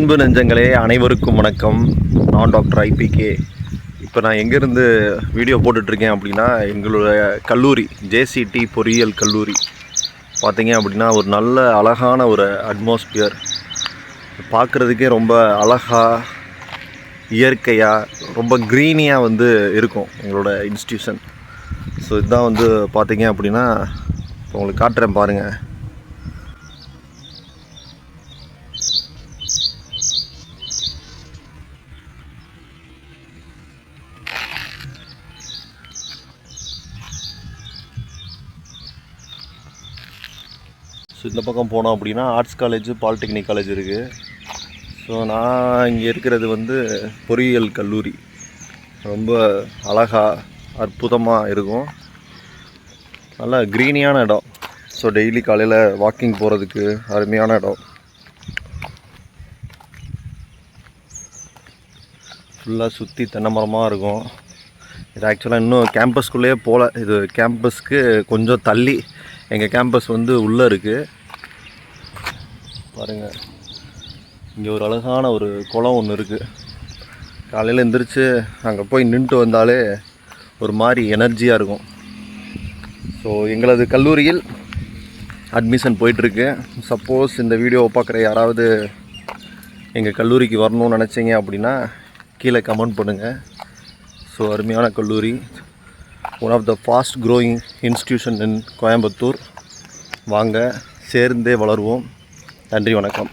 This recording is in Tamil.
அன்பு நெஞ்சங்களே அனைவருக்கும் வணக்கம். நான் டாக்டர் ஐபிகே இப்போ நான் எங்கேருந்து வீடியோ போட்டுட்ருக்கேன் அப்படின்னா எங்களுடைய கல்லூரி ஜேசிடி பொறியியல் கல்லூரி. பார்த்தீங்க அப்படின்னா ஒரு நல்ல அழகான ஒரு அட்மாஸ்பியர் பார்க்குறதுக்கே ரொம்ப அழகாக இயற்கையாக ரொம்ப க்ரீனியாக வந்து இருக்கும் எங்களோட இன்ஸ்டியூஷன் ஸோ இதுதான் வந்து பார்த்தீங்க அப்படின்னா இப்போ உங்களுக்கு காட்டுறேன் பாருங்கள் ஸோ இந்த பக்கம் போனோம் அப்படின்னா ஆர்ட்ஸ் காலேஜ் பாலிடெக்னிக் காலேஜ் இருக்குது ஸோ நான் இங்கே இருக்கிறது வந்து பொறியியல் கல்லூரி. ரொம்ப அழகாக அற்புதமாக இருக்கும். நல்லா க்ரீனியான இடம். ஸோ டெய்லி காலையில் வாக்கிங் போகிறதுக்கு அருமையான இடம். ஃபுல்லாக சுற்றி தென்னை மரமாக இருக்கும். இது ஆக்சுவலாக இன்னும் கேம்பஸ்குள்ளேயே போகல இது கேம்பஸ்க்கு கொஞ்சம் தள்ளி எங்கள் கேம்பஸ் வந்து உள்ளே இருக்குது பாருங்கள் இங்கே ஒரு அழகான ஒரு குளம் ஒன்று இருக்குது காலையில் எந்திரிச்சு அங்கே போய் நின்றுட்டு வந்தாலே ஒரு மாதிரி எனர்ஜியாக இருக்கும். ஸோ எங்களது கல்லூரியில் அட்மிஷன் போயிட்டுருக்கு. சப்போஸ் இந்த வீடியோவை பார்க்குற யாராவது எங்கள் கல்லூரிக்கு வரணும்னு நினச்சிங்க அப்படின்னா கீழே கமெண்ட் பண்ணுங்கள் ஸோ அருமையான கல்லூரி. One of the fast growing institution in Coimbatore வாங்க சேர்ந்தே வளருவோம். நன்றி வணக்கம்.